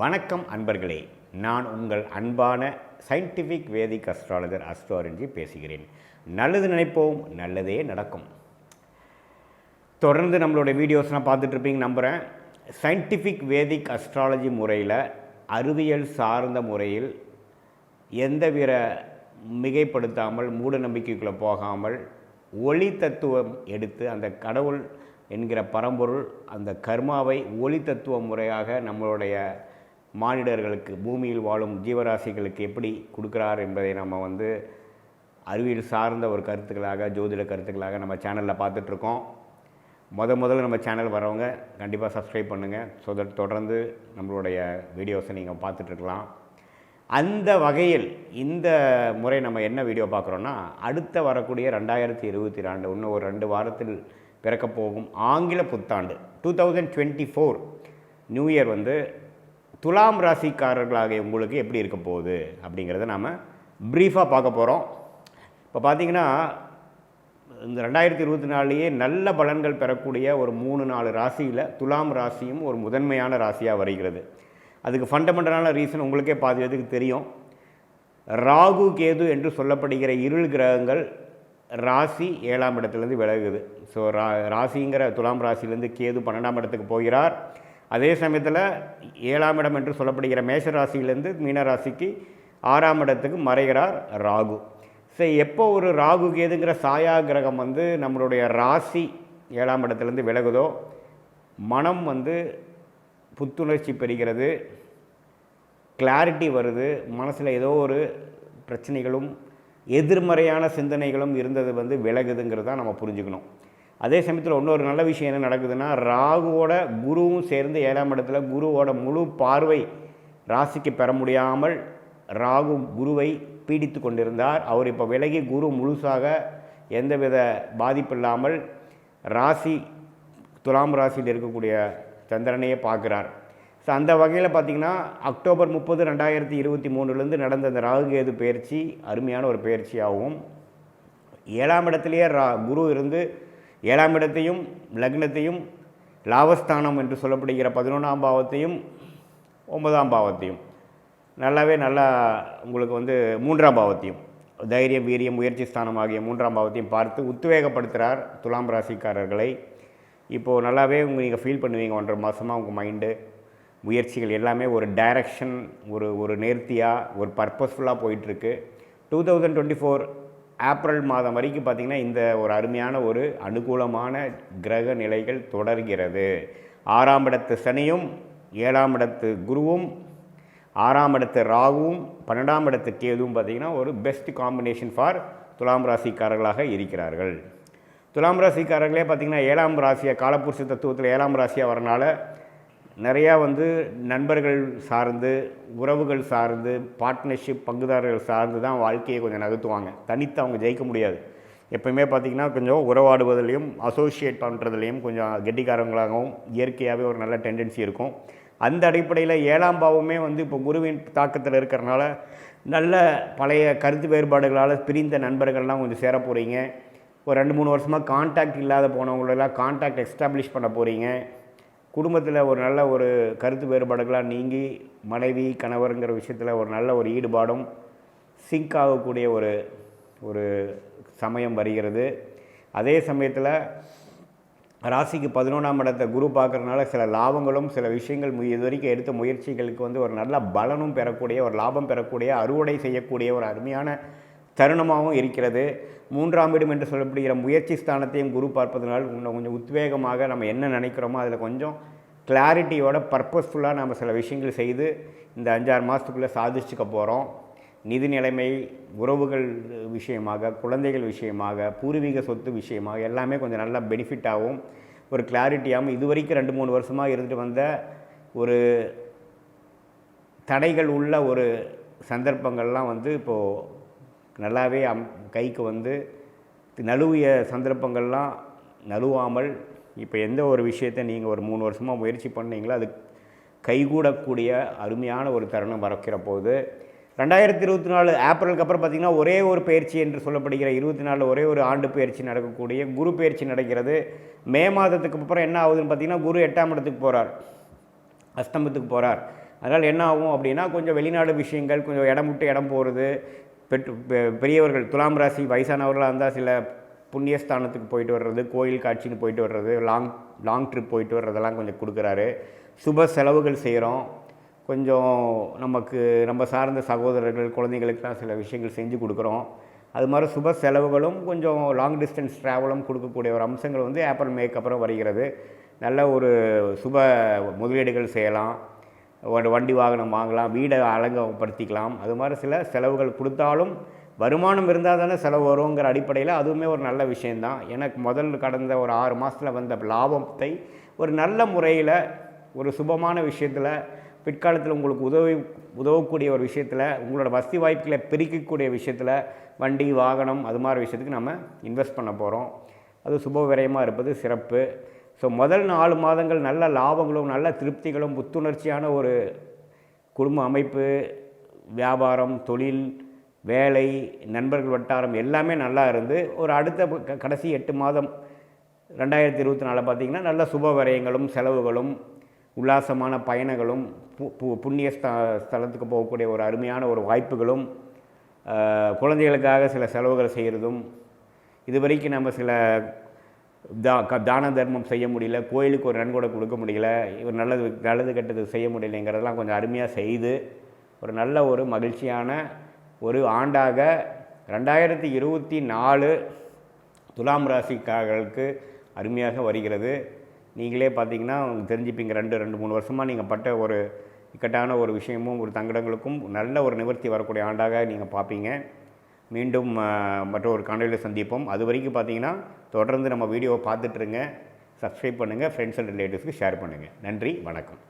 வணக்கம் அன்பர்களே. நான் உங்கள் அன்பான சயின்டிஃபிக் வேதிக் அஸ்ட்ராலஜர் அஸ்ட்ராலஜி பேசுகிறேன். நல்லது நினைப்போம் நல்லதே நடக்கும். தொடர்ந்து நம்மளோட வீடியோஸ்லாம் பார்த்துட்ருப்பீங்க நம்புகிறேன் சயின்டிஃபிக் வேதிக் அஸ்ட்ராலஜி முறையில் அறிவியல் சார்ந்த முறையில் எந்தவித மிகைப்படுத்தாமல் மூட நம்பிக்கைக்குள்ளே போகாமல் ஒளி தத்துவம் எடுத்து அந்த கடவுள் என்கிற பரம்பொருள் அந்த கர்மாவை ஒளி தத்துவ முறையாக நம்மளுடைய மானிடர்களுக்கு பூமியில் வாழும் ஜீவராசிகளுக்கு எப்படி கொடுக்குறார் என்பதை நம்ம வந்து அறிவியல் சார்ந்த ஒரு கருத்துக்களாக ஜோதிட கருத்துக்களாக நம்ம சேனலில் பார்த்துட்ருக்கோம். முத முதல்ல நம்ம சேனல் வரவங்க கண்டிப்பாக சப்ஸ்கிரைப் பண்ணுங்கள் ஸோ தட் தொடர்ந்து நம்மளுடைய வீடியோஸை நீங்கள் பார்த்துட்ருக்கலாம். அந்த வகையில் இந்த முறை நம்ம என்ன வீடியோ பார்க்குறோன்னா அடுத்த வரக்கூடிய ரெண்டாயிரத்தி இருபத்தி ரெண்டு இன்னும் ஒரு ரெண்டு வாரத்தில் பிறக்கப்போகும் ஆங்கில புத்தாண்டு two thousand twenty four new year வந்து துலாம் ராசிக்காரர்களாகிய உங்களுக்கு எப்படி இருக்க போகுது அப்படிங்கிறத நாம் ப்ரீஃபாக பார்க்க போகிறோம் இப்போ பார்த்திங்கன்னா இந்த ரெண்டாயிரத்தி இருபத்தி நாலுலேயே நல்ல பலன்கள் பெறக்கூடிய ஒரு மூணு நாலு ராசியில் துலாம் ராசியும் ஒரு முதன்மையான ராசியாக வருகிறது. அதுக்கு ஃபண்டமெண்டலான ரீசன் உங்களுக்கே பாதி இதுக்கு தெரியும். ராகு கேது என்று சொல்லப்படுகிற இருள் கிரகங்கள் ராசி ஏழாம் இடத்துலேருந்து விலகுது. ஸோ ரா ராசிங்கிற துலாம் ராசியிலேருந்து கேது பன்னெண்டாம் இடத்துக்கு போகிறார். அதே சமயத்தில் ஏழாம் இடம் என்று சொல்லப்படுகிற மேஷ மீனராசிக்கு மீன ராசிக்கு ஆறாம் இடத்துக்கு மறைகிறார் ராகு. சரி எப்போ ஒரு ராகு கேதுங்கிற சாயா கிரகம் வந்து நம்மளுடைய ராசி ஏழாம் இடத்துலேருந்து விலகுதோ மனம் வந்து புத்துணர்ச்சி பெறுகிறது கிளாரிட்டி வருது மனசில் ஏதோ ஒரு பிரச்சனைகளும் எதிர்மறையான சிந்தனைகளும் இருந்தது வந்து விலகுதுங்கிறது தான் நம்ம புரிஞ்சுக்கணும். அதே சமயத்தில் இன்னொரு நல்ல விஷயம் என்ன நடக்குதுன்னா ராகுவோட குருவும் சேர்ந்து ஏழாம் இடத்துல குருவோட முழு பார்வை ராசிக்கு பெற முடியாமல் ராகு குருவை பீடித்து கொண்டிருந்தார். அவர் இப்போ விலகி குரு முழுசாக எந்தவித பாதிப்பு இல்லாமல் ராசி துலாம் ராசியில் இருக்கக்கூடிய சந்திரனையே பார்க்குறார். ஸோ அந்த வகையில் பார்த்திங்கன்னா அக்டோபர் முப்பது ரெண்டாயிரத்தி இருபத்தி மூணுலேருந்து நடந்த அந்த ராகுகேது பயிற்சி அருமையான ஒரு பயிற்சியாகவும் ஏழாம் இடத்துலையே ரா குரு இருந்து ஏழாம் இடத்தையும் லக்னத்தையும் லாபஸ்தானம் என்று சொல்லப்படுகிற பதினொன்றாம் பாவத்தையும் ஒன்பதாம் பாவத்தையும். நல்லாவே நல்லா உங்களுக்கு வந்து மூன்றாம் பாவத்தையும் தைரியம் வீரியம் முயற்சி ஸ்தானம் ஆகிய மூன்றாம் பாவத்தையும் பார்த்து உத்வேகப்படுத்துகிறார் துலாம் ராசிக்காரர்களை. இப்போது நல்லாவே உங்கள் நீங்கள் ஃபீல் பண்ணுவீங்க ஒன்றரை மாதமாக உங்கள் மைண்டு முயற்சிகள் எல்லாமே ஒரு டைரக்ஷன் ஒரு ஒரு நேர்த்தியாக ஒரு பர்பஸ்ஃபுல்லாக போயிட்டுருக்கு. Two thousand twenty four April மாதம் வரைக்கும் பார்த்திங்கன்னா இந்த ஒரு அருமையான ஒரு அனுகூலமான கிரக நிலைகள் தொடர்கிறது. ஆறாம் இடத்து சனியும் ஏழாம் இடத்து குருவும் ஆறாம் இடத்து ராகுவும் பன்னெண்டாம் இடத்து கேதுவும் பார்த்திங்கன்னா ஒரு பெஸ்ட் காம்பினேஷன் ஃபார் துலாம் ராசிக்காரர்களாக இருக்கிறார்கள். துலாம் ராசிக்காரர்களே பார்த்திங்கன்னா ஏழாம் ராசியை காலப்புருஷ தத்துவத்தில் ஏழாம் ராசியாக வரனால நிறையா வந்து நண்பர்கள் சார்ந்து உறவுகள் சார்ந்து பார்ட்னர்ஷிப் பங்குதாரர்கள் சார்ந்து தான் வாழ்க்கையை கொஞ்சம் நகர்த்துவாங்க. தனித்து அவங்க ஜெயிக்க முடியாது. எப்பயுமே பார்த்திங்கன்னா கொஞ்சம் உறவாடுவதிலையும் அசோசியேட் பண்ணுறதுலையும் கொஞ்சம் கெட்டிக்காரங்களாகவும் இயற்கையாகவே ஒரு நல்ல டெண்டன்சி இருக்கும். அந்த அடிப்படையில் ஏழாம் பாவமே வந்து இப்போ குருவின் தாக்கத்தில் இருக்கிறனால நல்ல பழைய கருத்து வேறுபாடுகளால் பிரிந்த நண்பர்கள்லாம் கொஞ்சம் சேர போகிறீங்க ஒரு ரெண்டு மூணு வருஷமாக கான்டாக்ட் இல்லாத போனவங்களெல்லாம் கான்டாக்ட் எஸ்டாப்ளிஷ் பண்ண போகிறீங்க குடும்பத்தில் ஒரு நல்ல ஒரு கருத்து வேறுபாடுகளாக நீங்கி மனைவி கணவருங்கிற விஷயத்தில் ஒரு நல்ல ஒரு ஈடுபாடும் சிங்க் ஆகக்கூடிய ஒரு ஒரு சமயம் வருகிறது. அதே சமயத்தில் ராசிக்கு பதினொன்றாம் இடத்தை குரு பார்க்குறதுனால சில லாபங்களும் சில விஷயங்கள் மு இது வரைக்கும் எடுத்த முயற்சிகளுக்கு வந்து ஒரு நல்ல பலனும் பெறக்கூடிய ஒரு லாபம் பெறக்கூடிய அறுவடை செய்யக்கூடிய ஒரு அருமையான தருணமாகவும் இருக்கிறது. மூன்றாம் இடம் என்று சொல்லப்படுகிற முயற்சி ஸ்தானத்தையும் குரு பார்ப்பதனால் இன்னும் கொஞ்சம் உத்வேகமாக நம்ம என்ன நினைக்கிறோமோ அதில் கொஞ்சம் கிளாரிட்டியோட பர்பஸ்ஃபுல்லாக நம்ம சில விஷயங்கள் செய்து இந்த அஞ்சாறு மாதத்துக்குள்ளே சாதிச்சுக்க போகிறோம் நிதி நிலைமை உறவுகள் விஷயமாக குழந்தைகள் விஷயமாக பூர்வீக சொத்து விஷயமாக எல்லாமே கொஞ்சம் நல்லா பெனிஃபிட்டாகவும் ஒரு கிளாரிட்டியாகவும் இது வரைக்கும் ரெண்டு மூணு வருஷமாக இருந்துட்டு வந்த ஒரு தடைகள் உள்ள ஒரு சந்தர்ப்பங்கள்லாம் வந்து இப்போது நல்லாவே அம் கைக்கு வந்து நழுவிய சந்தர்ப்பங்கள்லாம் நழுவாமல் இப்போ எந்த ஒரு விஷயத்தை நீங்கள் ஒரு மூணு வருஷமாக முயற்சி பண்ணீங்களோ அது கைகூடக்கூடிய அருமையான ஒரு தருணம் வரக்கிற போது ரெண்டாயிரத்தி இருபத்தி நாலு ஏப்ரலுக்கு அப்புறம் பார்த்திங்கன்னா ஒரே ஒரு பயிற்சி என்று சொல்லப்படுகிற இருபத்தி நாலு ஒரே ஒரு ஆண்டு பயிற்சி நடக்கக்கூடிய குரு பயிற்சி நடக்கிறது. மே மாதத்துக்கு அப்புறம் என்ன ஆகுதுன்னு பார்த்திங்கன்னா குரு எட்டாம் இடத்துக்கு போகிறார் அஸ்தமத்துக்கு போகிறார் அதனால் என்ன ஆகும் அப்படின்னா கொஞ்சம் வெளிநாடு விஷயங்கள் கொஞ்சம் இடம் விட்டு இடம் போகிறது பெற்று பெரியவர்கள் துலாம் ராசி வயசானவர்களாக இருந்தால் சில புண்ணியஸ்தானத்துக்கு போயிட்டு வர்றது கோயில் காட்சின்னு போயிட்டு வர்றது லாங் லாங் ட்ரிப் போயிட்டு வர்றதெல்லாம் கொஞ்சம் கொடுக்குறாரு. சுப செலவுகள் செய்கிறோம் கொஞ்சம் நமக்கு நம்ம சார்ந்த சகோதரர்கள் குழந்தைகளுக்கெல்லாம் சில விஷயங்கள் செஞ்சு கொடுக்குறோம். அது மாதிரி சுப செலவுகளும் கொஞ்சம் லாங் டிஸ்டன்ஸ் ட்ராவலும் கொடுக்கக்கூடிய ஒரு அம்சங்கள் வந்து ஏப்ரல் மேக்கு அப்புறம் வருகிறது. நல்ல ஒரு சுப முதலீடுகள் செய்யலாம். ஒரு வண்டி வாகனம் வாங்கலாம் வீடை அலங்கப்படுத்திக்கலாம். அது மாதிரி சில செலவுகள் கொடுத்தாலும் வருமானம் இருந்தால் தானே செலவு வருங்கிற அடிப்படையில் அதுவுமே ஒரு நல்ல விஷயந்தான் எனக்கு முதல் கடந்த ஒரு ஆறு மாதத்தில் வந்த லாபத்தை ஒரு நல்ல முறையில் ஒரு சுபமான விஷயத்தில் பிற்காலத்தில் உங்களுக்கு உதவி உதவக்கூடிய ஒரு விஷயத்தில் உங்களோட வசதி வாய்ப்புகளை பெருக்கக்கூடிய விஷயத்தில் வண்டி வாகனம் அது மாதிரி விஷயத்துக்கு நம்ம இன்வெஸ்ட் பண்ண போகிறோம் அது சுப விரயமாக இருப்பது சிறப்பு. ஸோ முதல் நாலு மாதங்கள் நல்ல லாபங்களும் நல்ல திருப்திகளும் புத்துணர்ச்சியான ஒரு குடும்ப அமைப்பு வியாபாரம் தொழில் வேலை நண்பர்கள் வட்டாரம் எல்லாமே நல்லா இருந்து ஒரு அடுத்த கடைசி எட்டு மாதம் ரெண்டாயிரத்தி இருபத்தி நாலில் பார்த்தீங்கன்னா நல்ல சுப விரயங்களும் செலவுகளும் உல்லாசமான பயணங்களும் பு- பு- புண்ணிய ஸ்த ஸ்தலத்துக்கு போகக்கூடிய ஒரு அருமையான ஒரு வாய்ப்புகளும் குழந்தைகளுக்காக சில செலவுகள் செய்கிறதும் இதுவரைக்கும் நம்ம சில தா க- தான தர்மம் செய்ய முடியல கோயிலுக்கு ஒரு நன்கொடை கொடுக்க முடியல ஒரு நல்லது நல்லது கெட்டது செய்ய முடியலைங்கிறதெல்லாம் கொஞ்சம் அருமையாக செய்து ஒரு நல்ல ஒரு மகிழ்ச்சியான ஒரு ஆண்டாக ரெண்டாயிரத்தி இருபத்தி நாலு துலாம் ராசிக்காரர்களுக்கு அருமையாக வருகிறது. நீங்களே பார்த்தீங்கன்னா உங்களுக்கு தெரிஞ்சுப்பீங்க ரெண்டு ரெண்டு மூணு வருஷமாக நீங்கள் பட்ட ஒரு இக்கட்டான ஒரு விஷயமும் ஒரு தங்கடங்களுக்கும் நல்ல ஒரு நிவர்த்தி வரக்கூடிய ஆண்டாக நீங்கள் பார்ப்பீங்க. மீண்டும் மற்ற மற்றொரு காணொலியில் சந்திப்போம். அது வரைக்கும் பார்த்தீங்கன்னா தொடர்ந்து நம்ம வீடியோவை பார்த்துட்ருங்க சப்ஸ்கிரைப் பண்ணுங்கள் ஃப்ரெண்ட்ஸ் அண்ட் ரிலேட்டிவ்ஸ்க்கு ஷேர் பண்ணுங்கள் நன்றி வணக்கம்.